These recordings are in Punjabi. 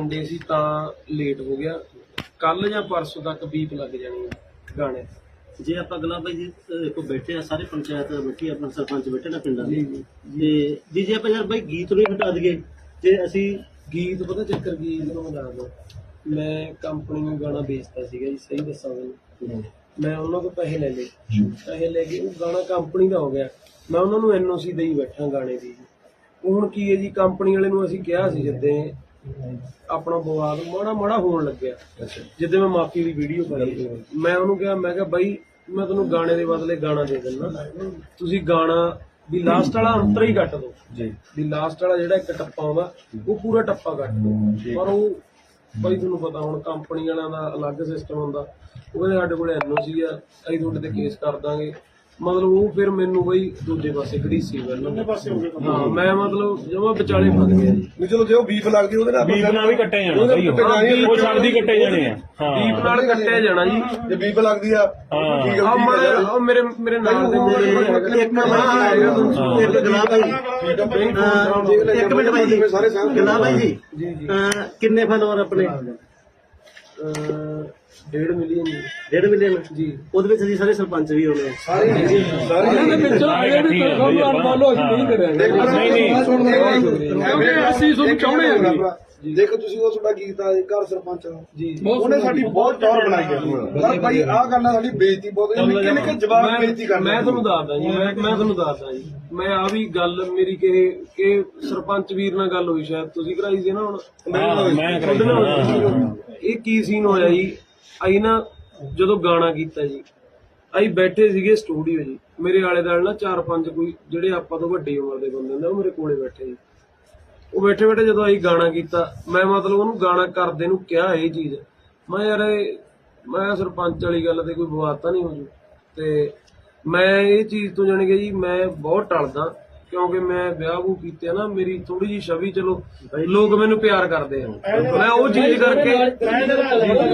ਸੰਡੇ ਸੀ ਤਾਂ ਲੇਟ ਹੋ ਗਿਆ। ਕੱਲ ਜਾਂ ਪਰਸੋਂ ਤੱਕ ਬੀਪ ਲੱਗ ਜਾਣੀ ਹੈ ਗਾਣੇ ਜੇ ਆਪਾਂ ਅਗਲਾ ਬਾਈ ਜੀ ਕੋ ਬੈਠੇ ਆ ਸਾਰੇ ਪੰਚਾਇਤ ਬੈਠੀ ਆ, ਆਪਣਾ ਸਰਪੰਚ ਬੈਠੇ ਨਾ ਪਿੰਡਾਂ ਦੇ। ਤੇ ਜੀ ਜੇ ਆਪਾਂ ਯਾਰ ਬਾਈ ਗੀਤ ਨੂੰ ਹੀ ਹਟਾ ਦਈਏ ਜੇ ਅਸੀਂ ਗੀਤ ਪਤਾ ਚੱਕਰ ਕੀ ਜਦੋਂ ਮੈਂ ਦੱਸਦਾ ਮੈਂ ਕੰਪਨੀ ਨੂੰ ਗਾਣਾ ਵੇਚਦਾ ਸੀਗਾ ਜੀ ਸਹੀ ਦੱਸਾਂ ਤੁਹਾਨੂੰ ਮੈਂ ਉਹਨਾਂ ਤੋਂ ਪੈਸੇ ਲੈ ਲਏ। ਪੈਸੇ ਲੈ ਕੇ ਉਹ ਗਾਣਾ ਕੰਪਨੀ ਦਾ ਹੋ ਗਿਆ। ਮੈਂ ਉਹਨਾਂ ਨੂੰ ਐਨਓਸੀ ਦੇਈ ਬੈਠਾ ਗਾਣੇ ਦੀ। ਉਹ ਹੁਣ ਕੀ ਹੈ ਜੀ ਕੰਪਨੀ ਵਾਲੇ ਨੂੰ ਅਸੀਂ ਕਿਹਾ ਸੀ ਜਿੱਦੇ ਆਪਣਾ ਬਵਾਦ ਮਾੜਾ ਮਾੜਾ ਹੋਣ ਲੱਗਿਆ। ਜਿੱਦੇ ਮੈਂ ਮਾਫੀ ਦੀ ਵੀਡੀਓ ਪਾਈ। ਮੈਂ ਉਹਨੂੰ ਕਿਹਾ ਮੈਂ ਕਿਹਾ ਬਾਈ ਮੈਂ ਤੁਹਾਨੂੰ ਗਾਣੇ ਦੇ ਬਦਲੇ ਗਾਣਾ ਦੇ ਦਿੰਦਾ। ਤੁਸੀਂ ਗਾਣਾ ਵੀ ਲਾਸਟ ਵਾਲਾ ਅੰਤਰ ਹੀ ਕੱਟ ਦਿਓ। ਜੀ। ਵੀ ਲਾਸਟ ਵਾਲਾ ਜਿਹੜਾ ਇੱਕ ਟੱਪਾ ਆਉਂਦਾ ਉਹ ਪੂਰਾ ਟੱਪਾ ਕੱਟ ਦਿਓ। ਪਰ ਉਹ ਬਾਈ ਤੁਹਾਨੂੰ ਪਤਾ ਹੁਣ ਕੰਪਨੀ ਵਾਲਿਆਂ ਦਾ ਅਲੱਗ ਸਿਸਟਮ ਹੁੰਦਾ। ਉਹ ਕਹਿੰਦੇ ਸਾਡੇ ਕੋਲ ਐਨਓਸੀ ਆ ਅਸੀਂ ਤੁਹਾਡੇ ਤੇ ਕੇਸ ਕਰ ਦਾਂਗੇ। ਮਤਲਬ ਉਹ ਫਿਰ ਮੈਨੂੰ ਬਈ ਦੂਜੇ ਪਾਸੇ ਖੜੀ ਸੀ ਮੈਨੂੰ ਪਾਸੇ ਹੋ ਗਏ ਹਾਂ ਮੈਂ ਮਤਲਬ ਜਮਾ ਵਿਚਾਲੇ ਫਸ ਗਿਆ ਜੀ। ਨਹੀਂ ਚਲੋ ਜੇ ਉਹ ਬੀਫ ਲੱਗਦੀ ਉਹਦੇ ਨਾਲ ਬੀਫ ਨਾਲ ਵੀ ਕੱਟੇ ਜਾਣਾ ਉਹਦੇ ਬਈ ਉਹ। ਕੱਟੇ ਜਾਣੇ ਆ। ਉਹ ਛੱਡਦੀ ਕੱਟੇ ਜਾਣੇ ਆ। ਹਾਂ। ਦੀਪ ਨਾਲ ਕੱਟਿਆ ਜਾਣਾ ਜੀ। ਜੇ ਬੀਫ ਲੱਗਦੀ ਆ ਹਾਂ। ਠੀਕ ਆ ਆ ਮੇਰੇ ਮੇਰੇ ਨਾਲ ਦੇ ਮੁੰਡੇ। ਇੱਕ ਬਾਈ ਇੱਕ ਗਲਾ ਇੱਕ ਮਿੰਟ ਬਾਈ ਜੀ ਗਲਾ ਬਾਈ ਜੀ ਜੀ ਜੀ। ਅਹ ਕਿੰਨੇ ਫਾਲੋਅਰ ਆਪਣੇ? ਡੇਢ ਮਿਲੀਅਨ ਜੀ ਡੇਢ ਮਿਲੀਅਨ? ਜੀ। ਉਹਦੇ ਵਿੱਚ ਅਸੀਂ ਸਾਰੇ ਸਰਪੰਚ ਵੀ ਹੋਣੇ ਆ। ਸਾਰੇ ਸਾਰੇ ਇਹ ਵੀ ਤੁਹਾਨੂੰ ਅਨਫੋਲੋ ਅਸੀਂ ਨਹੀਂ ਕਰਾਂਗੇ ਨਹੀਂ ਨਹੀਂ। ਕਿਉਂਕਿ ਅਸੀਂ ਤੁਹਾਨੂੰ ਚਾਹੁੰਦੇ ਆ ਦੇਖੋ ਤੁਸੀਂ ਉਹ ਤੁਹਾਡਾ ਗੀਤ ਆ ਘਰ ਸਰਪੰਚ ਜੀ। ਉਹਨੇ ਸਾਡੀ ਬਹੁਤ ਟੌਰ ਬਣਾਈ ਹੈ ਪਰ ਭਾਈ ਆਹ ਗੱਲ ਆ ਸਾਡੀ ਬੇਇੱਜ਼ਤੀ ਬਹੁਤ ਹੈ ਨਿੱਕੇ ਨਿੱਕੇ ਜਵਾਬ ਮੈਂ- ਬੇਇੱਜ਼ਤੀ ਕਰਦੇ ਮੈਂ ਤੁਹਾਨੂੰ ਦੱਸਦਾ ਜੀ ਮੈਂ ਮੈਂ ਤੁਹਾਨੂੰ ਦੱਸਦਾ ਜੀ। ਮੈਂ ਆ ਵੀ ਗੱਲ ਮੇਰੀ ਕਿ ਕਿ ਸਰਪੰਚ ਵੀਰ ਨਾਲ ਗੱਲ ਹੋਈ ਸ਼ਾਇਦ ਤੁਸੀਂ ਕਰਾਈ ਸੀ ਨਾ ਹੁਣ। ਹਾਂ, ਮੈਂ ਕਰਾਈ ਨਾਲ ਹਾਂ, ਹੋਈ। ਇਹ ਕੀ ਸੀਨ ਹੋਇਆ ਜੀ? ਅਸੀਂ ਨਾ ਜਦੋਂ ਗਾਣਾ ਕੀਤਾ ਜੀ, ਅਸੀਂ ਬੈਠੇ ਸੀਗੇ ਸਟੂਡੀਓ ਜੀ। ਮੇਰੇ ਆਲੇ ਦੁਆਲੇ ਨਾ ਚਾਰ ਪੰਜ ਕੋਈ ਜਿਹੜੇ ਆਪਾਂ ਤੋਂ ਵੱਡੀ ਉਮਰ ਦੇ ਬੰਦੇ ਹੁੰਦੇ ਉਹ ਮੇਰੇ ਕੋਲੇ ਬੈਠੇ ਜੀ। ਉਹ ਬੈਠੇ ਬੈਠੇ ਜਦੋਂ ਅਸੀਂ ਗਾਣਾ ਕੀਤਾ, ਮੈਂ ਮਤਲਬ ਉਹਨੂੰ ਗਾਣਾ ਕਰਦੇ ਨੂੰ ਕਿਹਾ ਇਹ ਚੀਜ਼। ਮੈਂ ਯਾਰ ਮੈਂ ਸਰਪੰਚ ਵਾਲੀ ਗੱਲ ਤੇ ਕੋਈ ਵਿਵਾਦ ਤਾਂ ਨਹੀਂ ਹੋ ਜੂ। ਤੇ ਮੈਂ ਇਹ ਚੀਜ਼ ਤੋਂ ਜਾਣੀ ਕਿ ਜੀ, ਮੈਂ ਬਹੁਤ ਟਲਦਾ। ਕਿਉਂਕਿ ਮੈਂ ਵਿਆਹ ਵੂ ਕੀਤੇ ਆ ਨਾ ਮੇਰੀ ਥੋੜੀ ਜੀ ਛਵੀ ਚਲੋ ਲੋਕ ਮੈਨੂੰ ਪਿਆਰ ਕਰਦੇ ਆ। ਮੈਂ ਉਹ ਚੀਜ਼ ਕਰਕੇ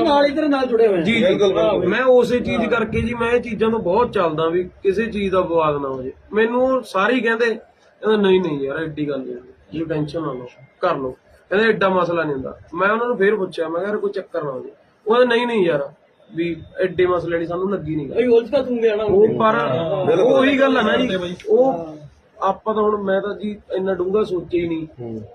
ਨਾਲ ਇਧਰ ਨਾਲ ਜੁੜੇ ਹੋਏ ਜੀ ਜੀ। ਮੈਂ ਉਸੇ ਚੀਜ਼ ਕਰਕੇ ਜੀ ਮੈਂ ਇਹ ਚੀਜ਼ਾਂ ਤੋਂ ਬਹੁਤ ਚੱਲਦਾ ਵੀ ਕਿਸੇ ਚੀਜ਼ ਦਾ ਵਿਵਾਦ ਨਾ ਹੋ ਜੇ। ਮੈਨੂੰ ਸਾਰੇ ਹੀ ਕਹਿੰਦੇ ਕਹਿੰਦੇ ਨਹੀਂ ਨਹੀਂ ਯਾਰ ਐਡੀ ਗੱਲ ਨਹੀਂ ਜੀ ਟੈਨਸ਼ਨ ਨਾ ਲਓ ਕਰ ਲਓ। ਕਹਿੰਦੇ ਐਡਾ ਮਸਲਾ ਨਹੀਂ ਹੁੰਦਾ। ਮੈਂ ਉਹਨਾਂ ਨੂੰ ਫੇਰ ਪੁੱਛਿਆ ਮੈਂ ਕਿਹਾ ਯਾਰ ਕੋਈ ਚੱਕਰ ਨਾ ਹੋ ਜੇ। ਉਹ ਕਹਿੰਦੇ ਨਹੀਂ ਨਹੀਂ ਯਾਰ ਵੀ ਐਡੇ ਮਸਲੇ ਨਹੀਂ ਸਾਨੂੰ ਲੱਗੀ ਨਹੀਂ ਉਲਝ ਨਾ ਉਹ ਪਰ ਉਹੀ ਗੱਲ ਹੈ ਨਾ ਜੀ ਉਹ ਆਪਾਂ ਤਾਂ ਹੁਣ ਮੈਂ ਤਾਂ ਜੀ ਇੰਨਾ ਡੂੰਘਾ ਸੋਚਿਆ ਹੀ ਨਹੀਂ।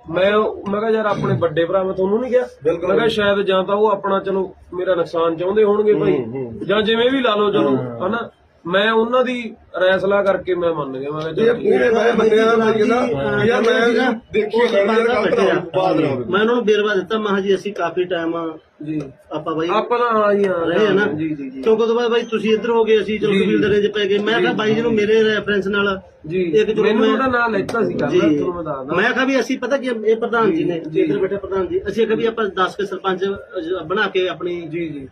ਮੈਂ ਮੈਂ ਕਿਹਾ ਯਾਰ ਆਪਣੇ ਵੱਡੇ ਭਰਾ ਮੈਂ ਤੁਹਾਨੂੰ ਨਹੀਂ ਕਿਹਾ। ਮੈਂ ਕਿਹਾ ਸ਼ਾਇਦ ਜਾਂ ਤਾਂ ਉਹ ਆਪਣਾ ਚਲੋ ਮੇਰਾ ਨੁਕਸਾਨ ਚਾਹੁੰਦੇ ਹੋਣਗੇ ਭਾਈ। ਜਾਂ ਜਿਵੇਂ ਵੀ ਲਾ ਲਓ ਚਲੋ ਹਨਾ? ਮੈਂ ਉਹਨਾਂ ਦੀ ਰੈਸਲਾ ਕਰਕੇ ਮੈਂ ਮੰਨ ਗਿਆ ਮੈਂ ਕਿਹਾ ਇਹ ਚਲੋ ਪੂਰੇ ਮੈਂ ਬੰਦਿਆਂ ਦਾ ਭਾਈ ਕਹਿੰਦਾ ਯਾਰ ਮੈਂ ਦੇਖੀ ਲੈਣੀ ਯਾਰ ਗੱਲ ਤਾਂ ਬਾਤ ਨਾ ਹੋਵੇ। ਮੈਂ ਉਹਨਾਂ ਨੂੰ ਬੇਰਵਾ ਦਿੱਤਾ ਮੈਂ ਕਿਹਾ ਜੀ ਅਸੀਂ ਕਾਫੀ ਟਾਈਮ ਜੀ। ਆਪਾਂ ਬਾਈ ਆਪਾਂ ਤਾਂ ਹਾਂ ਜੀ ਹਾਂ ਰਹੇ ਆ ਨਾ। ਜੀ ਜੀ ਜੀ। ਕਿਉਂਕਿ ਤੋਂ ਬਾਅਦ ਬਾਈ ਤੁਸੀਂ ਇੱਧਰ ਹੋ ਗਏ ਅਸੀਂ ਚਲੋ ਕਬੀਲਦਾਰੇ 'ਚ ਪੈ ਗਏ। ਮੈਂ ਕਿਹਾ ਬਾਈ ਜੀ। ਨੂੰ ਮੇਰੇ ਰੈਫਰੈਂਸ ਨਾਲ ਜੀ। ਇੱਕ ਚਲੋ ਮੈਨੂੰ ਮੈਂ- ਉਹਦਾ ਨਾਮ ਲੈਤਾ ਸੀ ਜੀ। ਤੁਹਾਨੂੰ ਮੈਂ ਦੱਸਦਾ। ਮੈਂ ਕਿਹਾ ਵੀ ਅਸੀਂ ਪਤਾ ਕੀ ਇਹ ਪ੍ਰਧਾਨ ਜੀ ਨੇ ਇੱਧਰ ਬੈਠੇ ਪ੍ਰਧਾਨ ਜੀ। ਅਸੀਂ ਕਿਹਾ ਵੀ ਆਪਾਂ 10 ਕੇ ਸਰਪੰਚ ਅਹ, ਬਣਾ ਕੇ ਆਪਣੀ ਜੀ ਜੀ।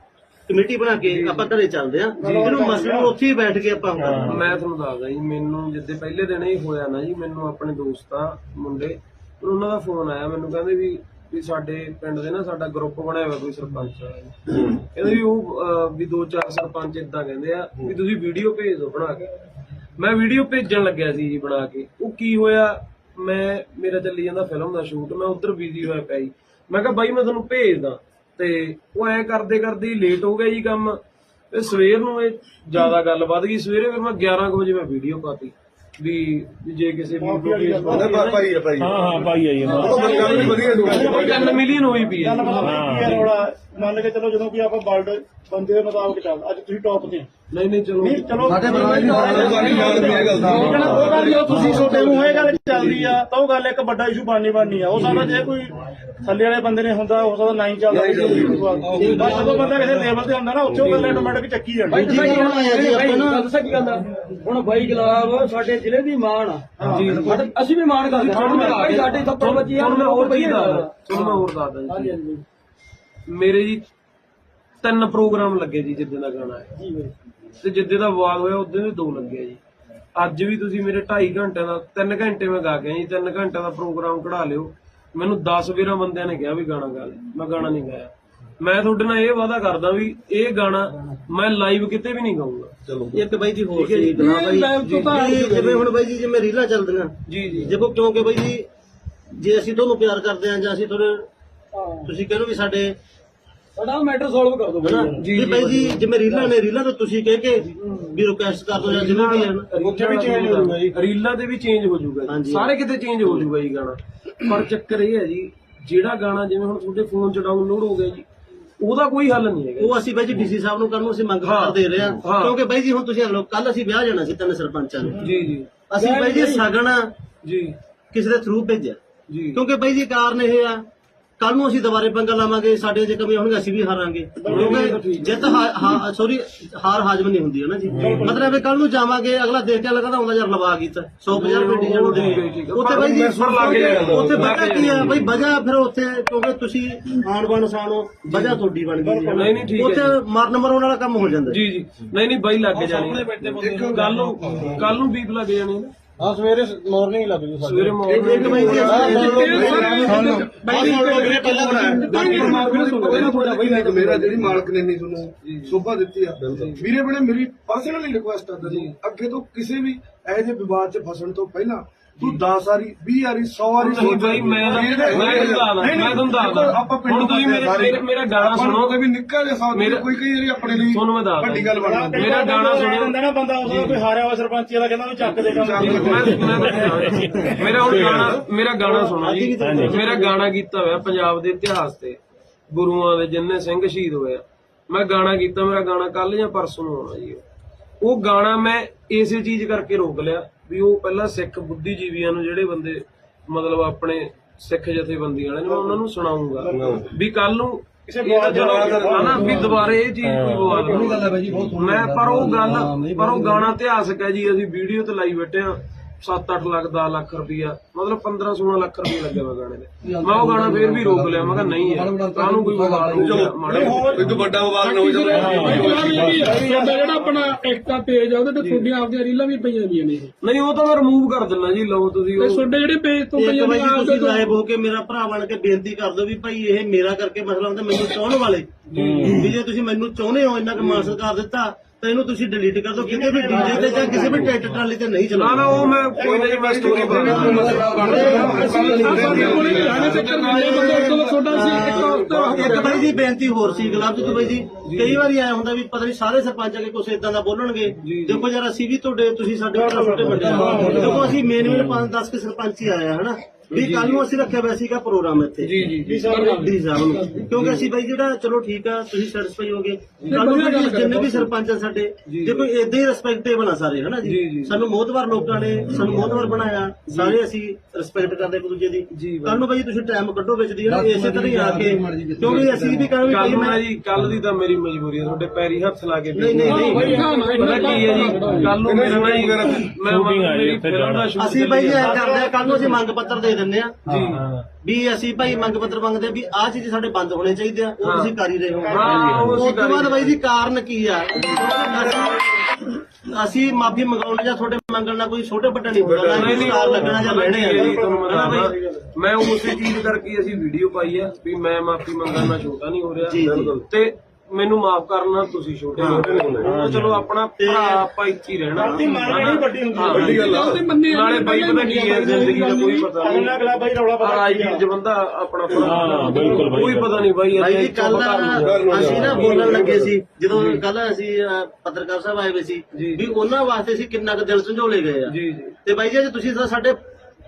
ਕਮੇਟੀ ਬਣਾ ਕੇ ਆਪਾਂ ਘਰੇ ਚੱਲਦੇ ਆ ਇਹਨੂੰ ਮਸਲੇ ਨੂੰ ਉੱਥੇ ਹੀ ਬੈਠ ਕੇ ਆਪਾਂ ਹੁੰਦਾ ਮੈਂ ਤੁਹਾਨੂੰ ਦੱਸਦਾ ਜੀ ਮੈਨੂੰ ਜਿੱਦੇ ਪਹਿਲੇ ਦਿਨ ਹੀ ਹੋਇਆ ਨਾ ਜੀ ਮੈਨੂੰ ਆਪਣੇ ਦੋਸਤਾਂ ਮੁੰਡੇ ਉਹਨਾਂ ਦਾ ਫੋਨ ਆਇਆ ਮੈਨੂੰ ਕਹਿੰਦੇ ਵੀ ਵੀ ਸਾਡੇ ਪਿੰਡ ਦੇ ਨਾ ਸਾਡਾ ਗਰੁੱਪ ਬਣਾਇਆ ਹੋਇਆ ਕੋਈ ਸਰਪੰਚ ਜੀ ਕਹਿੰਦੇ ਵੀ ਉਹ ਵੀ ਦੋ ਚਾਰ ਸਰਪੰਚ ਇਦਾਂ ਕਹਿੰਦੇ ਆ ਵੀ ਤੁਸੀਂ ਵੀਡੀਓ ਭੇਜ ਦਿਓ ਬਣਾ ਕੇ। ਮੈਂ ਵੀਡੀਓ ਭੇਜਣ ਲੱਗਿਆ ਸੀ ਜੀ ਬਣਾ ਕੇ। ਉਹ ਕੀ ਹੋਇਆ ਮੈਂ ਮੇਰਾ ਚੱਲੀ ਜਾਂਦਾ ਫਿਲਮ ਦਾ ਸ਼ੂਟ ਮੈਂ ਉਧਰ ਬਿਜ਼ੀ ਹੋਇਆ ਪਿਆ ਜੀ। ਮੈਂ ਕਿਹਾ ਬਾਈ ਮੈਂ ਤੁਹਾਨੂੰ ਭੇਜਦਾ। ਤੇ ਉਹ ਐ ਕਰਦੇ ਕਰਦੇ ਹੀ ਲੇਟ ਹੋ ਗਿਆ ਜੀ ਕੰਮ। ਤੇ ਸਵੇਰ ਨੂੰ ਇਹ ਜ਼ਿਆਦਾ ਗੱਲ ਵੱਧ ਗਈ। ਸਵੇਰੇ ਫਿਰ ਮੈਂ 11 ਕੁ ਵਜੇ ਮੈਂ ਵੀਡੀਓ ਪਾਤੀ ਵੀ ਵੀ ਜੇ ਕਿਸੇ ਨੂੰ ਭਾਈ ਭਾਈ ਹਾਂ। ਹਾਂ ਭਾਈ ਆਈ ਜਾਂਦਾ ਉਹ ਬੰਦਾ ਵੀ ਵਧੀਆ ਦੁਆ 3 ਮਿਲੀਅਨ ਹੋਈ ਪਈ ਹੈ। ਹਾਂ ਮੰਨ ਕੇ ਚਲੋ ਜਦੋਂ ਕਿ ਆਪਾਂ ਵਰਲਡ ਬੰਦੇ ਦੇ ਮੁਤਾਬਕ ਚੱਲ ਅੱਜ ਤੁਸੀਂ ਟੌਪ ਤੇ ਨਹੀਂ ਨਹੀਂ ਚਲੋ। ਚਲੋ ਸਾਡੇ ਯਾਦ ਨਹੀਂ ਇਹ ਗੱਲ ਦਾ ਉਹ ਗੱਲ ਜੋ ਤੁਸੀਂ ਛੋਟੇ ਮੂੰਹ ਇਹ ਗੱਲ ਚੱਲਦੀ ਆ ਤਾਂ ਉਹ ਗੱਲ ਇੱਕ ਵੱਡਾ ਇਸ਼ੂ ਬਣਨੀ ਬਣਨੀ ਆ। ਉਹ ਸਾਡਾ ਜੇ ਕੋਈ ਥੱਲੇ ਵਾਲੇ ਬੰਦੇ ਨੇ ਹੁੰਦਾ ਹੋ ਸਕਦਾ ਨਹੀਂ ਚੱਲਦਾ ਬਸ ਜਦੋਂ ਬੰਦਾ ਕਿਸੇ ਲੈਵਲ ਤੇ ਹੁੰਦਾ ਨਾ ਉੱਥੇ ਉਹ ਗੱਲ ਆਟੋਮੈਟਿਕ ਚੱਕੀ ਜਾਂਦੀ ਜੀ ਹੁਣ ਆਇਆ ਜੀ ਆਪਾਂ ਨਾ। ਦੱਸਾਂ ਕੀ ਗੱਲ ਆ। ਹੁਣ ਬਾਈ ਗੁਲਾਬ ਸਾਡੇ ਜ਼ਿਲ੍ਹੇ ਦੀ ਮਾਣ ਆ ਜੀ। ਅਸੀਂ ਵੀ ਮਾਣ ਕਰਦੇ ਹਾਂ। ਸਾਡੇ ਥੱਪੜ ਵੱਜੀ ਆ ਹੋਰ ਤੁਹਾਨੂੰ ਮੈਂ ਹੋਰ ਦੱਸਦਾ ਜੀ ਮੇਰੇ ਜੀ ਤਿੰਨ ਪ੍ਰੋਗਰਾਮ ਲੱਗੇ ਜੀ ਜਿੱਦਾਂ ਦਾ ਗਾਣਾ ਹੈ। ਤੇ ਜਿੱਦੇ ਦਾ ਵਿਵਾਦ ਹੋਇਆ ਉਦੋਂ ਦੇ ਦੋ ਲੱਗੇ ਜੀ। ਅੱਜ ਵੀ ਤੁਸੀਂ ਮੇਰੇ 2.5 ਘੰਟੇ ਦਾ 3 ਘੰਟੇ ਮੈਂ ਗਾ ਕੇ ਆਇਆ ਜੀ 3 ਘੰਟੇ ਦਾ ਪ੍ਰੋਗਰਾਮ ਕਢਾ ਲਿਓ। ਮੈਨੂੰ 10 ਵੀਰਾਂ ਬੰਦਿਆਂ ਨੇ ਕਿਹਾ ਵੀ ਗਾਣਾ ਗਾ ਲੈ ਮੈਂ ਗਾਣਾ ਨਹੀਂ ਗਾਇਆ। ਮੈਂ ਤੁਹਾਡੇ ਨਾਲ ਇਹ ਵਾਅਦਾ ਕਰਦਾ ਵੀ ਇਹ ਗਾਣਾ ਮੈਂ ਲਾਈਵ ਕਿਤੇ ਵੀ ਨਹੀਂ ਗਾਉਂਗਾ ਇੱਕ ਬਾਈ ਜੀ ਹੋਰ ਸੀ ਗਲਾ ਬਾਈ ਜੀ ਜਿਵੇਂ ਹੁਣ ਬਾਈ ਜੀ ਜਿਵੇਂ ਰੀਲਾਂ ਚੱਲਦੀਆਂ। ਜੀ ਜੀ। ਦੇਖੋ ਕਿਉਂਕਿ ਬਾਈ ਜੀ ਜੇ ਅਸੀਂ ਤੁਹਾਨੂੰ ਪਿਆਰ ਕਰਦੇ ਆ ਜਾਂ ਅਸੀਂ ਤੁਹਾਡੇ ਤੁਸੀਂ ਕਹਿੰਦੇ ਵੀ ਸਾਡੇ ਸਾਡਾ ਮੈਟਰ ਸੋਲਵ ਕਰ ਦੋ ਹਨਾ? ਜੀ। ਬਾਈ ਜੀ ਜਿਵੇਂ ਰੀਲਾਂ ਨੇ ਰੀਲਾਂ ਤੋਂ ਤੁਸੀਂ ਕਹਿ ਕੇ ਵੀ ਰਿਕੁਐਸਟ ਕਰ ਦੋ ਜਾਂ ਜਿਵੇਂ ਵੀ ਹੈ। ਨਾ ਉੱਥੇ ਵੀ ਚੇਂਜ ਹੋ ਜਾਊਗਾ ਜੀ। ਰੀਲਾਂ ਦੇ ਵੀ ਚੇਂਜ ਹੋ ਜਾਊਗਾ ਜੀ। ਹਾਂਜੀ। ਸਾਰੇ ਕਿਤੇ ਚੇਂਜ ਹੋ ਜਾਊਗਾ ਜੀ ਗਾਣਾ। ਪਰ ਚੱਕਰ ਇਹ ਹੈ ਜੀ ਜਿਹੜਾ ਗਾਣਾ ਜਿਵੇਂ ਹੁਣ ਤੁਹਾਡੇ ਫੋਨ 'ਚ ਡਾਊਨਲੋਡ ਹੋ ਗਿਆ ਜੀ ਉਹਦਾ ਕੋਈ ਹੱਲ ਨਹੀਂ ਹੈਗਾ। ਉਹ ਅਸੀਂ ਬਾਈ ਜੀ ਡੀਸੀ ਸਾਹਿਬ ਨੂੰ ਕਰਨ ਨੂੰ ਅਸੀਂ ਮੰਗ ਹਾਂ। ਪੱਤਰ ਦੇ ਰਹੇ ਹਾਂ। ਹਾਂ। ਕਿਉਂਕਿ ਬਾਈ ਜੀ ਹੁਣ ਤੁਸੀਂ ਕੱਲ ਅਸੀਂ ਵਿਆਹ ਜਾਣਾ ਸੀ ਤਿੰਨ ਸਰਪੰਚਾਂ ਨੇ। ਜੀ ਜੀ। ਅਸੀਂ ਬਾਈ ਜੀ ਸਗਨ ਜੀ। ਕਿਸੇ ਦੇ ਥਰੂ ਭੇਜਿਆ। ਜੀ। ਕਿਉਂਕਿ ਬਾਈ ਜੀ ਕਾਰਨ ਇਹ ਆ ਕੱਲ ਨੂੰ ਅਸੀਂ ਦੁਬਾਰੇ ਪੰਗਾ ਲਾਵਾਂਗੇ ਸਾਡੇ ਜੇ ਕਮੀਆਂ ਹੋਣਗੀਆਂ ਅਸੀਂ ਵੀ ਹਾਰਾਂਗੇ। ਕਿਉਂਕਿ ਜਿੱਤ ਸੌਰੀ ਹਾਰ ਹਾਜ਼ਮ ਨਹੀਂ ਹੁੰਦੀ ਹੈ ਨਾ ਜੀ। ਮਤਲਬ ਇਹ ਕੱਲ ਨੂੰ ਜਾਵਾਂਗੇ ਅਗਲਾ ਦੇਖ ਕੇ ਲੱਗਦਾ ਹੁੰਦਾ ਯਾਰ ਲਵਾ ਕੀਤਾ 150 ਰੁਪਏ ਡੀਜ਼ਲ ਨੂੰ ਦੇ ਹੈ। ਉੱਥੇ ਬਾਈ ਜੀ। ਉੱਥੇ ਵਜ੍ਹਾ ਕੀ ਆ ਬਾਈ ਵਜ੍ਹਾ ਫਿਰ ਉੱਥੇ ਕਿਉਂਕਿ ਤੁਸੀਂ ਆਣ ਬਣ ਸਾਨੋ ਵਜ੍ਹਾ ਤੁਹਾਡੀ ਬਣ ਗਈ। ਹੈ। ਨਹੀਂ, ਨਹੀਂ, ਠੀਕ ਹੈ ਉੱਥੇ ਮਰਨ ਮਰਾਉਣ ਵਾਲਾ ਕੰਮ ਹੋ ਜਾਂਦਾ। ਜੀ ਜੀ। ਨਹੀਂ ਨਹੀਂ ਬਾਈ ਲੱਗ ਜਾਣੀ ਕੱਲ ਨੂੰ ਕੱਲ ਨੂੰ ਬੀਪ ਲੱਗ ਜਾਣੀ ਨਾ। ਹਾਂ ਸਵੇਰੇ ਮਾਰਨਿੰਗ ਲੱਗ ਜੂ ਸਵੇਰੇ ਇੱਕ ਮਾਰਨਿੰਗ ਬਾਈ ਜੀ ਮੇਰਾ ਜਿਹੜੀ ਮਾਲਕ ਨੇ ਨਹੀਂ ਤੁਹਾਨੂੰ ਸੋਭਾ ਦਿੱਤੀ ਆ। ਵੀਰੇ ਬਣੇ ਮੇਰੀ ਪਰਸਨਲੀ ਰਿਕੁਐਸਟ ਆ ਜੀ। ਅੱਗੇ ਤੋਂ ਕਿਸੇ ਵੀ ਇਹੋ ਜਿਹੇ ਵਿਵਾਦ 'ਚ ਫਸਣ ਤੋਂ ਪਹਿਲਾਂ ਤੂੰ 10 ਵਾਰੀ 20 ਵਾਰੀ 100 ਵਾਰੀ ਨਹੀਂ ਬਾਈ ਮੈਂ ਮੈਂ ਤੁਹਾਨੂੰ ਦੱਸਦਾ ਮੈਂ ਤੁਹਾਨੂੰ ਦੱਸਦਾ ਹੁਣ ਤੁਸੀਂ ਮੇਰੇ ਮੇਰੇ- ਮੇਰਾ ਗਾਣਾ ਸੁਣੋ। ਵੀ ਨਿੱਕਾ ਜਿਹਾ ਸਾਥ ਮੇਰਾ- ਕੋਈ ਕਈ ਵਾਰੀ ਆਪਣੇ ਲਈ ਤੁਹਾਨੂੰ ਮੈਂ ਦੱਸਦਾ ਵੱਡੀ ਗੱਲ ਬਣ ਜਾਂਦੀ ਮੇਰਾ ਗਾਣਾ ਸੁਣੋ। ਹੁੰਦਾ ਨਾ ਬੰਦਾ ਉਸ ਦਾ ਕੋਈ ਹਾਰਿਆ ਹੋਇਆ ਸਰਪੰਚੀ ਵਾਲਾ ਕਹਿੰਦਾ ਵੀ ਚੱਕ ਦੇ ਕੰਮ ਮੈਂ ਮੈਂ ਦੱਸਦਾ। ਮੇਰਾ ਹੁਣ ਗਾਣਾ ਮੇਰਾ ਗਾਣਾ ਸੁਣੋ ਜੀ। ਮੇਰਾ ਗਾਣਾ ਕੀਤਾ ਹੋਇਆ ਪੰਜਾਬ ਦੇ ਇਤਿਹਾਸ ਤੇ। ਗੁਰੂਆਂ ਦੇ ਜਿੰਨੇ ਸਿੰਘ ਸ਼ਹੀਦ ਹੋਏ ਆ। ਮੈਂ ਗਾਣਾ ਕੀਤਾ ਮੇਰਾ ਗਾਣਾ ਕੱਲ ਜਾਂ ਪਰਸੋਂ ਨੂੰ ਆਉਣਾ ਜੀ। ਉਹ ਗਾਣਾ ਮੈਂ ਇਸੇ ਚੀਜ਼ ਕਰਕੇ ਰੋਕ ਲਿਆ। ਵੀ ਉਹ ਪਹਿਲਾਂ ਸਿੱਖ ਬੁੱਧੀਜੀਵੀਆਂ ਨੂੰ ਜਿਹੜੇ ਬੰਦੇ ਮਤਲਬ ਆਪਣੇ ਸਿੱਖ ਜਥੇਬੰਦੀਆਂ ਵਾਲੇ ਨੇ ਮੈਂ ਉਹਨਾਂ ਨੂੰ ਸੁਣਾਉਂਗਾ। ਵੀ ਕੱਲ ਨੂੰ ਕਿਸੇ ਹਨਾ ਵੀ ਦੁਬਾਰੇ ਇਹ ਚੀਜ਼ ਕੋਈ ਬਵਾਦ ਨਾ ਮੈਂ ਪਰ ਉਹ ਗੱਲ ਪਰ ਉਹ ਗਾਣਾ ਇਤਿਹਾਸਕ ਹੈ ਜੀ ਅਸੀਂ ਵੀਡੀਓ ਤੇ ਲਾਈ ਬੈਠੇ ਆ 7-8 ਲੱਖ 10 ਲੱਖ ਰੁਪਈਆ ਮਤਲਬ 15-16 ਲੱਖ ਰੁਪਈਆ ਲੱਗਿਆ ਵਾ ਗਾਣੇ ਦੇ। ਮੈਂ ਉਹ ਗਾਣਾ ਫੇਰ ਵੀ ਰੋਕ ਲਿਆ ਮੈਂ ਕਿਹਾ ਨਹੀਂ ਯਾਰ ਕਾਹਨੂੰ ਕੋਈ ਹੋ ਮਾੜਾ ਇਹ ਤੋਂ ਵੱਡਾ ਵਿਵਾਦ ਨਾ ਹੋ ਸਾਡਾ ਜਿਹੜਾ ਆਪਣਾ ਐਕਟਾ ਪੇਜ ਆ ਉਹਦੇ ਤੇ ਤੁਹਾਡੀਆਂ ਆਪਦੀਆਂ ਰੀਲਾਂ ਵੀ ਪਈਆਂ ਹੋਈਆਂ ਨੇ। ਨਹੀਂ ਉਹ ਤਾਂ ਮੈਂ ਰਿਮੂਵ ਕਰ ਦਿੰਦਾ ਜੀ ਲਓ ਤੁਸੀਂ ਤੇ ਉਹ। ਤੁਹਾਡੇ ਜਿਹੜੇ ਪੇਜ ਤੋਂ ਇੱਕ ਪਈਆਂ ਨੇ ਤੁਸੀਂ ਤੋਂ ਲਾਈਵ ਹੋ ਕੇ ਮੇਰਾ ਭਰਾ ਬਣ ਕੇ ਬੇਨਤੀ ਕਰ ਦਿਓ ਵੀ ਭਾਈ ਇਹ ਮੇਰਾ ਕਰਕੇ ਮਸਲਾ ਹੁੰਦਾ ਮੈਨੂੰ ਚਾਹਣ ਵਾਲੇ। ਵੀ ਜੇ ਤੁਸੀਂ ਮੈਨੂੰ ਚਾਹੁੰਦੇ ਹੋ ਇੰਨਾ ਕੁ ਮਾਨ ਸਤਿਕਾਰ ਦਿੱਤਾ ਤਾਂ ਇਹਨੂੰ ਤੁਸੀਂ ਡਿਲੀਟ ਕਰ ਦਿਓ ਕਿਤੇ ਵੀ ਡੀਜੇ ਤੇ ਜਾਂ ਕਿਸੇ ਵੀ ਟਰੈਕਟਰ ਟਰਾਲੀ ਤੇ ਨਹੀਂ ਨਾ ਨਾ ਚਲਾਉਣਾ ਉਹ ਮੈਂ ਕੋਈ ਨਹੀਂ ਮੈਂ ਸਟੋਰੀ ਸੀ ਇੱਕ ਬਾਈ ਜੀ ਬੇਨਤੀ ਹੋਰ ਸੀ ਗੁਲਾਬ ਜੀ ਤੋਂ ਬਾਈ ਜੀ। ਕਈ ਵਾਰੀ ਆਇਆ ਹੁੰਦਾ ਵੀ ਪਤਾ ਨਹੀਂ ਸਾਰੇ ਸਰਪੰਚ ਆ ਕੇ ਕੁਛ ਇਦਾਂ ਦਾ ਬੋਲਣਗੇ। ਦੇਖੋ ਯਾਰ ਅਸੀਂ ਵੀ ਤੁਹਾਡੇ ਤੁਸੀਂ ਸਾਡੇ ਛੋਟੇ ਵੱਡੇ ਆ। ਦੇਖੋ ਅਸੀਂ ਮੇਨ ਮੇਨ 5-10 ਕੇ ਸਰਪੰਚ ਹੀ ਆਇਆ ਹਨਾ? ਵੀ ਕੱਲ ਨੂੰ ਅਸੀਂ ਰੱਖਿਆ ਹੋਇਆ ਸੀਗਾ ਪ੍ਰੋਗਰਾਮ ਇੱਥੇ। ਜੀ ਜੀ ਡੀ ਸਾਹਿਬ ਨੂੰ ਕਿਉਂਕਿ ਅਸੀਂ ਬਾਈ ਜਿਹੜਾ ਚਲੋ ਠੀਕ ਆ ਤੁਸੀਂ ਸੈਟੀਸਫਾਈ ਹੋਗੇ। ਕੱਲ ਨੂੰ ਜਿੰਨੇ ਵੀ ਸਰਪੰਚ ਆ ਸਾਡੇ ਦੇਖੋ ਇਦਾਂ ਹੀ ਰਿਸਪੈਕਟੇਬਲ ਆ ਸਾਰੇ ਹਨਾ ਜੀ? ਸਾਨੂੰ ਮੋਹਤਵਾਰ ਲੋਕਾਂ ਨੇ ਸਾਨੂੰ ਮੋਹਤਵਾਰ ਬਣਾਇਆ। ਸਾਰੇ ਅਸੀਂ ਰਿਸਪੈਕਟ ਕਰਦੇ ਇੱਕ ਦੂਜੇ ਦੀ। ਕੱਲ ਨੂੰ ਬਾਈ ਤੁਸੀਂ ਟਾਈਮ ਕੱਢੋ ਵਿੱਚ ਦੀ ਹਨਾ ਇਸੇ ਤਰ੍ਹਾਂ ਹੀ ਆ ਕੇ। ਕਿਉਂਕਿ ਅਸੀਂ ਵੀ ਕਹਾਂਗੇ ਕੱਲ ਨੂੰ ਮੈਂ ਮੈਂ ਜੀ ਕੱਲ ਦੀ ਤਾਂ ਮੇਰੀ ਮਜਬੂਰੀ ਹੈ ਤੁਹਾਡੇ ਪੈਰੀ ਹੱਥ ਲਾ ਕੇ ਨਹੀਂ ਨਹੀਂ ਨਹੀਂ। ਪਤਾ ਕੀ ਹੈ ਜੀ? ਕੱਲ ਨੂੰ ਮੇਰਾ ਜੀ ਮੈਂ ਸ਼ੂਟ ਅਸੀਂ ਬਾਈ ਕਰਦੇ ਆ ਕੱਲ ਨੂੰ ਅਸੀਂ ਮੰਗ ਪੱਤਰ ਦੇ ਦਿੰਦੇ ਆ। ਜੀ ਵੀ ਅਸੀਂ ਭਾਈ ਮੰਗ ਪੱਤਰ ਮੰਗਦੇ ਆ ਵੀ ਆਹ ਚੀਜ਼ ਸਾਡੇ ਬੰਦ ਹੋਣੇ ਚਾਹੀਦੇ ਆ ਉਹ ਤੁਸੀਂ ਕਰ ਹੀ ਰਹੇ ਹੋ। ਹਾਂ, ਉਹ ਅਸੀਂ ਤੋਂ ਬਾਅਦ ਬਾਈ ਜੀ ਕਾਰਨ ਕੀ ਆ? ਅਸੀਂ ਮਾਫੀ ਮੰਗਾਉਣ ਜਾਂ ਤੁਹਾਡੇ ਮੰਗਣ ਨਾਲ ਕੋਈ ਛੋਟੇ ਵੱਡਾ ਨਹੀਂ ਹੁੰਦਾ ਨਾ ਨਹੀਂ ਨਹੀਂ ਸਟਾਰ ਲੱਗਣਾ ਜਾਂ ਲੈਣੇ ਆ। ਜੀ ਤੁਹਾਨੂੰ ਮੈਂ ਹਨਾ ਬਾਈ? ਦੱਸਦਾ ਮੈਂ ਉਸੇ ਚੀਜ਼ ਕਰਕੇ ਅਸੀਂ ਵੀਡੀਓ ਪਾਈ ਆ ਵੀ ਮੈਂ ਮਾਫੀ ਮੰਗਣਾ ਛੋਟਾ ਨਹੀਂ ਹੋ ਰਿਹਾ। ਜੀ, ਜੀ। ਤੇ ਮੈਨੂੰ ਮਾਫ ਕਰਨਾ ਤੁਸੀਂ ਛੋਟੇ ਨਹੀਂ ਹੋ। ਚਲੋ ਆਪਣਾ ਭਰਾ ਆਪਾਂ ਇੱਥੇ ਹੀ ਰਹਿਣਾ। ਮਾਰਨੀ ਵੱਡੀ ਹੁੰਦੀ। ਵੱਡੀ ਗੱਲ ਜਾਂਦੀ ਨਾਲੇ ਬਾਈ ਪਤਾ ਕੀ ਹੈ ਜ਼ਿੰਦਗੀ ਦਾ ਕੋਈ ਪਤਾ ਨਹੀਂ। ਅਗਲਾ ਅਗਲਾ ਬਾਈ ਰੌਲਾ ਪਾ ਰਾਜਵੀਰ ਚ ਬੰਦਾ ਆਪਣਾ ਭਰਾ। ਬਿਲਕੁਲ ਕੋਈ ਪਤਾ ਨਹੀਂ ਬਾਈ ਜੀ ਕੱਲ ਪਤਾ ਅਸੀਂ ਨਾ ਬੋਲਣ ਲੱਗੇ ਸੀ ਜਦੋਂ ਕੱਲ ਅਸੀਂ ਪੱਤਰਕਾਰ ਸਾਹਿਬ ਆਏ ਹੋਏ ਸੀ ਜੀ। ਵੀ ਉਹਨਾਂ ਵਾਸਤੇ ਅਸੀਂ ਕਿੰਨਾ ਕੁ ਦਿਲ ਸੰਜੋਲੇ ਗਏ ਆ। ਜੀ ਜੀ। ਤੇ ਬਾਈ ਜੀ ਅੱਜ ਤੁਸੀਂ ਸਾਡੇ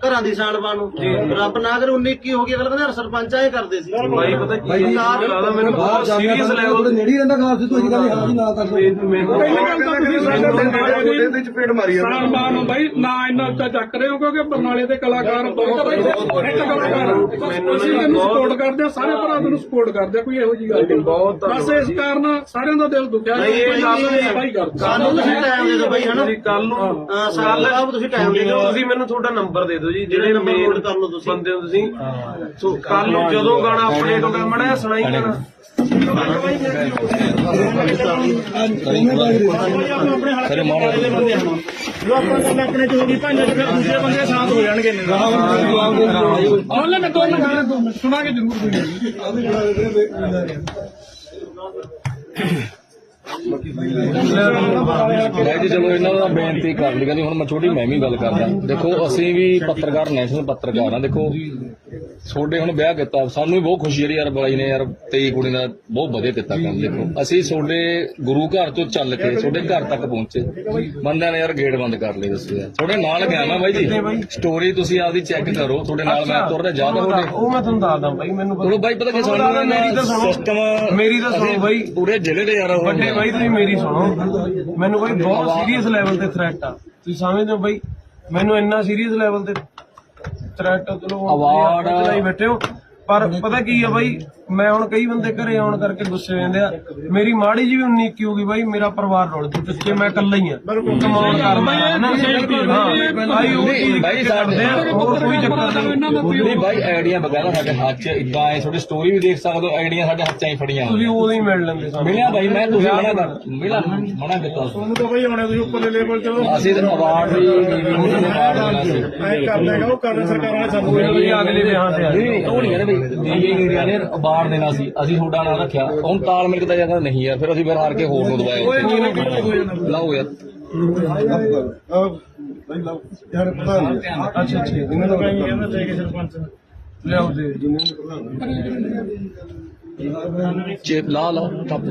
ਘਰਾਂ ਦੀ ਸਾਣ ਬਾਣੋ ਰੱਬ ਨਾ ਕਰੇ 19 ਕੀ ਹੋ ਗਈ ਅਗਲਾ ਕਹਿੰਦਾ ਸਰਪੰਚ ਆਏ ਕਰਦੇ ਸੀ। ਬਾਈ ਪਤਾ ਕੀ ਲੱਗਦਾ ਮੈਨੂੰ ਬਹੁਤ ਸੀਰੀਅਸ ਲੈਵਲ ਤੇ ਨੇੜੀ ਰਹਿੰਦਾ ਖਾਸ ਤੁਸੀਂ ਗੱਲ ਹਾਂ ਜੀ ਨਾ ਕਰ ਮੈਨੂੰ ਉਹਦੇ ਵਿੱਚ ਫੇੜ ਮਾਰੀ ਆ ਸਾਲਮਾਨ ਬਾਈ ਨਾ ਇੰਨਾ ਉੱਚਾ ਚੱਕ ਰਹੇ ਹੋ ਕਿਉਂਕਿ ਬਰਨਾਲੇ ਦੇ ਕਲਾਕਾਰ ਬਹੁਤ ਬਾਈ ਇੱਕ ਕਲਾਕਾਰ ਅਸੀਂ ਇਹਨੂੰ ਸਪੋਰਟ ਕਰਦੇ ਆ ਸਾਰੇ ਭਰਾ ਨੂੰ ਸਪੋਰਟ ਕਰਦੇ ਆ ਕੋਈ ਇਹੋ ਜੀ ਗੱਲ ਨਹੀਂ ਬਹੁਤ ਬਸ ਇਸ ਕਾਰਨ ਸਾਰਿਆਂ ਦਾ ਦਿਲ ਦੁਖਿਆ ਨਹੀਂ, ਇਹ ਗੱਲ ਬਾਈ ਕਰਦੇ। ਸਾਨੂੰ ਤੁਸੀਂ ਟਾਈਮ ਦੇ ਦਿਓ ਬਾਈ ਹਨਾ? ਤੁਸੀਂ ਕੱਲ ਨੂੰ ਅਹ, ਸਾਲ ਸਾਹਿਬ ਤੁਸੀਂ ਟਾਈਮ ਦੇ ਦਿਓ। ਤੁਸੀਂ ਮੈਨੂੰ ਤੁਹਾਡਾ ਨੰਬਰ ਦੇ ਦਿਓ ਜੀ ਜਿਹੜੇ ਮੇਨ note ਕਰ ਲਓ ਤੁਸੀਂ। ਬੰਦੇ ਹੋ ਤੁਸੀਂ। ਸੋ ਕੱਲ ਨੂੰ ਜਦੋਂ ਗਾਣਾ ਅਪਡੇਟ ਹੋ ਗਿਆ ਮੜਾ ਸੁਣਾਈ ਜਾਣਾ ਆਪਣੇ ਹਲਕੇ ਦੇ ਬੰਦੇ ਹਨ ਜੋ ਆਪਾਂ ਗੱਲ ਆਪਣੇ ਚ ਹੋ ਗਈ ਭਾਂਜੇ ਚ ਫਿਰ ਦੂਜੇ ਬੰਦੇ ਸਾਥ ਹੋ ਜਾਣਗੇ। ਨੇ ਆਨਲਾਈਨ ਮੈਂ ਦੋ ਮਿੰਟ ਦੋ ਮਿੰਟ। ਸੁਣਾਗੇ ਜ਼ਰੂਰ ਕੋਈ ਮੈਂ ਜੀ ਚਲੋ ਇਹਨਾਂ ਦਾ ਬੇਨਤੀ ਕਰ ਲਈ, ਕਹਿੰਦੀ ਹੁਣ ਮੈਂ ਛੋਟੀ, ਮੈਂ ਵੀ ਗੱਲ ਕਰਦਾ। ਦੇਖੋ, ਅਸੀਂ ਵੀ ਪੱਤਰਕਾਰ, ਨੈਸ਼ਨਲ ਪੱਤਰਕਾਰ ਆ, ਦੇਖੋ। ਤੁਹਾਡੇ ਹੁਣ ਵਿਆਹ ਕੀਤਾ ਸਾਨੂੰ ਵੀ ਬਹੁਤ ਖੁਸ਼ੀ ਹੈ ਯਾਰ ਬਾਈ ਨੇ ਯਾਰ ਤੇਈ ਕੁੜੀ ਨਾਲ ਬਹੁਤ ਵਧੀਆ ਕੀਤਾ ਕੰਮ ਦੇਖੋ। ਅਸੀਂ ਤੁਹਾਡੇ ਗੁਰੂ ਘਰ ਤੋਂ ਚੱਲ ਕੇ ਤੁਹਾਡੇ ਘਰ ਤੱਕ ਪਹੁੰਚੇ। ਬੰਦਿਆਂ ਨੇ ਯਾਰ ਗੇਟ ਬੰਦ ਕਰ ਲਏ ਦੱਸੋ ਯਾਰ। ਤੁਹਾਡੇ ਨਾਲ ਗਿਆ ਮੈਂ ਬਾਈ ਜੀ। ਸਟੋਰੀ ਤੁਸੀਂ ਆਪਦੀ ਚੈੱਕ ਕਰੋ ਤੁਹਾਡੇ ਨਾਲ ਮੈਂ ਤੁਰ ਰਿਹਾ ਜ਼ਿਆਦਾ ਤੁਹਾਡੇ ਉਹ ਮੈਂ ਤੁਹਾਨੂੰ ਦੱਸਦਾ ਬਾਈ ਮੈਨੂੰ ਚਲੋ ਬਾਈ ਪਤਾ ਕੀ ਦੱਸਦਾ, ਮੇਰੀ ਤਾਂ ਸੁਣੋ। ਸਿਸਟਮ ਮੇਰੀ ਤਾਂ ਸੁਣੋ ਬਾਈ। ਪੂਰੇ ਜ਼ਿਲ੍ਹੇ ਦੇ ਯਾਰ ਵੱਡੇ ਬਾਈ ਤੁਸੀਂ ਮੇਰੀ ਸੁਣੋ। ਮੈਨੂੰ ਬਾਈ ਬਹੁਤ ਸੀਰੀਅਸ ਲੈਵਲ ਤੇ ਥ੍ਰੈਟ ਆ। ਤੁਸੀਂ ਸਮਝਦੇ ਹੋ ਬਾਈ? ਮੈਨੂੰ ਇੰਨਾ ਸੀਰੀਅਸ ਲੈਵਲ ਤੇ ਥ੍ਰੈਟ ਚਲੋ Award- ਚਲਾਈ ਬੈਠੇ ਹੋ। ਪਰ ਪਤਾ ਕੀ ਆ ਬਾਈ ਮੈਂ ਹੁਣ ਕਈ ਬੰਦੇ ਘਰੇ ਆਉਣ ਕਰਕੇ ਗੁੱਸੇ ਹੋ ਜਾਂਦੇ ਆ। ਮੇਰੀ ਮਾੜੀ ਜੀ ਵੀ 19 ਕੀ ਹੋ ਗਈ ਬਾਈ ਮੇਰਾ ਪਰਿਵਾਰ ਰੁਲ ਜੂ ਪਿੱਛੇ ਮੈਂ ਇਕੱਲਾ ਹੀ ਆ। ਕਮਾਉਣ ਕਰਦਾ ਹੈ ਨਾ ਹਾਂ ਬਾਈ ਉਹ ਚੀਜ਼ ਬਾਈ ਕਰਦੇ ਆ ਹੋਰ ਕੋਈ ਚੱਕਰ ਨਹੀਂ ਨਹੀਂ ਬਾਈ ਆਈਡੀਆ ਵਗੈਰਾ ਸਾਡੇ ਹੱਥ 'ਚ ਇਦਾਂ ਹੈ ਤੁਹਾਡੀ ਸਟੋਰੀ ਵੀ ਦੇਖ ਸਕਦੇ ਹੋ ਆਈਡੀਆ ਸਾਡੇ ਹੱਥ 'ਚ ਹੀ ਫੜੀਆਂ ਤੁਸੀਂ ਉਦੋਂ ਹੀ ਮਿਲ ਲੈਂਦੇ ਸਾਨੂੰ। ਮਿਲਿਆ ਬਾਈ ਮੈਂ ਤੁਸੀਂ ਮਨਾ ਕਰ ਮਿਲਾ ਮਨਾ ਕੀਤਾ ਤੁਹਾਨੂੰ ਤਾਂ ਬਈ ਆਉਣੇ ਤੁਸੀਂ ਉੱਪਰਲੇ ਲੈਵਲ ਤੇ ਉਹ ਅਸੀਂ ਤਾਂ ਅਵਾਰਡ ਵੀ ਅਵਾਰਡ ਐ ਕਰਦੇ ਹੈਗਾ ਉਹ ਕਰਦੇ ਸਰਕਾਰਾਂ ਨੇ ਸਾਨੂੰ। ਅਗਲੇ ਵਿਆਹ ਤੇ ਆ। ਨਹੀਂ ਨਹੀਂ ਉਹ ਨਹੀਂ ਯਾਰ ਬਈ ਨੀਵੀਂ ਮੀਡੀਆ ਨੇ ਅਵਾਰਡ ਦੇਣਾ ਸੀ ਅਸੀਂ ਤੁਹਾਡਾ ਨਾਂ ਰੱਖਿਆ। ਹੁਣ ਤਾਲ ਮਿਲ ਦਾ ਜਾਂਦਾ ਨਹੀਂ ਯਾਰ ਫਿਰ ਅਸੀਂ ਫਿਰ ਹਾਰ ਕੇ ਹੋਰ ਨੂੰ ਦਵਾਇਆ ਲਾਓ ਯਾਰ ਅੱਛਾ ਅੱਛਾ ਇਹਨਾਂ ਦਾ ਕਹਿੰਦੇ ਦੇ ਕੇ ਸਰਪੰਚ ਲਿਆਓ ਦੇ ਚੇਪ ਲਾ ਲਾ ਟੱਪ